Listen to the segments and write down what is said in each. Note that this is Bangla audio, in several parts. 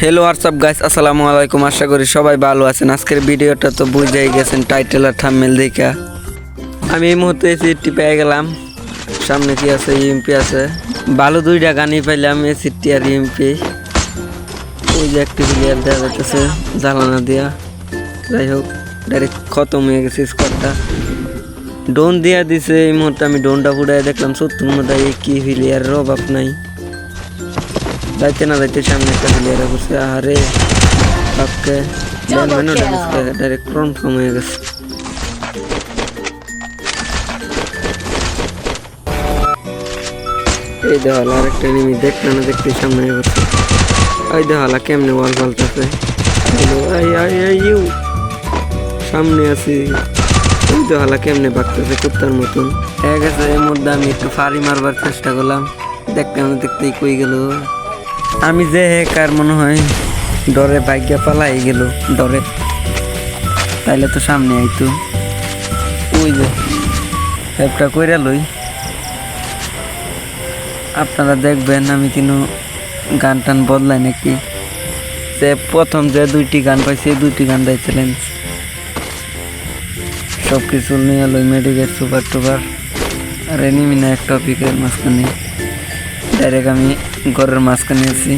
হ্যালো হোয়াটসঅ্যাপ গাইস আসসালামু আলাইকুম আশা করি সবাই ভালো আছেন। আজকের ভিডিওটা তো বুঝেই গেছেন টাইটেল আর থাম্বনেল দেখা। আমি এই মুহূর্তে সিটটি পেয়ে গেলাম। সামনে কি আছে? ইএমপি আছে। ভালো দুইটা গানই পাইলাম এই সিটটি আর ইএমপি ওই যে একটি প্লেয়ার দেওয়া যাইতেছে, জ্বালানা দিয়া। যাই হোক ডাইরেক্ট খতম হয়ে গেছে স্কোয়াডটা ডোন দিয়া দিছে, এই মুহূর্তে আমি ডোনটা ফুটাই দেখলাম। সত্তর মধ্যে কি প্লেয়ারের অভাব নাই। যাইতে না যাইতে সামনে একটা প্লেয়ার বসে আরে বাপকে. ডাইরেক্ট কনফার্ম হয়ে গেছে এই দেওয়াল আর একটা এনিমি দেখতে না দেখতে সামনে গেছে ওই দেওয়ালা কেমনে ওয়াল পাল্টাছে সামনে আছি ওই দেওয়ালা কেমনে বাগতেছে কুত্তার মতন হয়ে গেছে এর মধ্যে আমি একটু ফাড়ি মারবার চেষ্টা করলাম দেখতে আমি দেখতেই কই গেল আমি যে হেকার মনে হয় ডরে ভাগ্যা পালাই গেল, ডরে। তাইলে তো সামনে আইতো। ওই যে হেপটা কইরা লই। আপনারা দেখবেন আমি কিন্তু গান টান বদলাই নাকি। যে প্রথম যে দুইটি গান পাইছি দুইটি গান চ্যালেঞ্জ। সব কিছু নিয়ে লই মেডিকেল সুপার টুপার। আর এনিমি না এক টপিকের মাঝখানে। ডাইরেক্ট আমি ঘরের মাঝখানে আছি।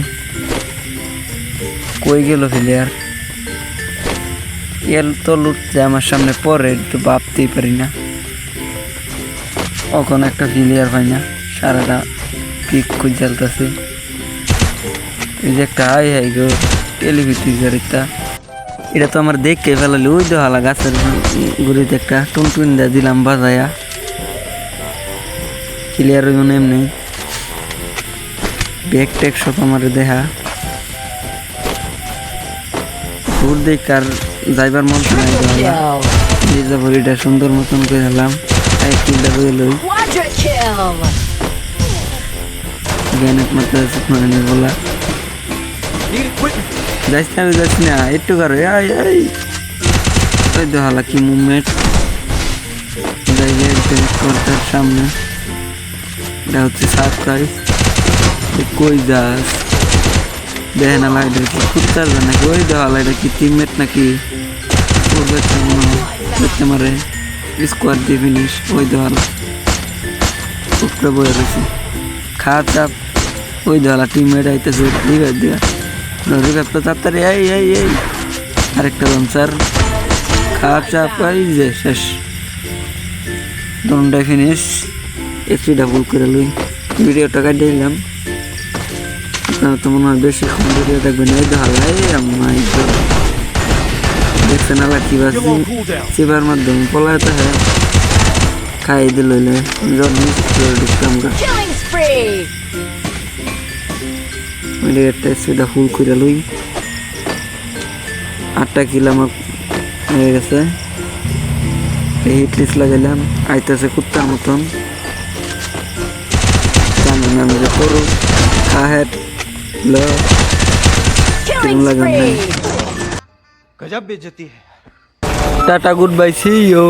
কই গেল প্লেয়ার এর তো লুট যে আমার সামনে পরে, একটু ভাবতেই পারি না। কখন একটা প্লেয়ার পাই না, সারাটা পিক খুঁজ জ্বালতেছে এই যে একটা হাই হাই গো টেলিভিশন একটা। এটা তো আমার দেখে ফেলালি, ওই দেওয়ালা গাছের গুড়িতে একটা টুনটুন দিয়ে দিলাম বাজায়া। ক্লিয়ার হইব এমনি। ব্যাগ ট্যাগ সব আমার দেখা দূর দেখ আর যাইবার মন. নিজে সুন্দর মতন করে হলাম এক কিলটা করে লই। Quadra kill. আছে মানে বলা। যাইছি আমি যাচ্ছি না একটু করো আই আই ওই দেওয়ালা কি মুভমেন্ট যাই একদম করতার সামনে। এটা হচ্ছে সারপ্রাইজ কই যাস? দেখে না লাইট কি কুত্তার নাকি? ওই দেওয়ালা এটা কি টিমমেট নাকি? ওর বাচ্চা মনে হয়, দেখতে মারে। স্কোয়াড দিয়ে ফিনিশ ওই দেওয়ালা উপরে বয়ে রয়েছে। খাওয়া চাপ। ওই দেওয়ালা টিমমেট আইতেছে রিভাইভ দেওয়া রিভাইভটা তাড়াতাড়ি, এই এই এই। আরেকটা লঞ্চার খাওয়া চাপ, এই যে, শেষ। দনটাই ফিনিশ এফসিটা ভুল করে লই। ভিডিওটা কাটিয়ে দিলাম। তো মনে হয় বেশি ভিডিও দেখবেন এই এই আমার দেখছেন আলা কি বাসি চিবার মাধ্যমে পলাইতে হয়। খাই দিল ঢুকতাম Killing spree. ওইটা একটা সেটা ফুল করে লই। আটটা কিল আমার হয়ে গেছে। এই হিট লিস্ট লাগাইলাম আইতেছে কুত্তার মতন। জানি না আমি যে করু। गजब बेचती है। Tata good bye see you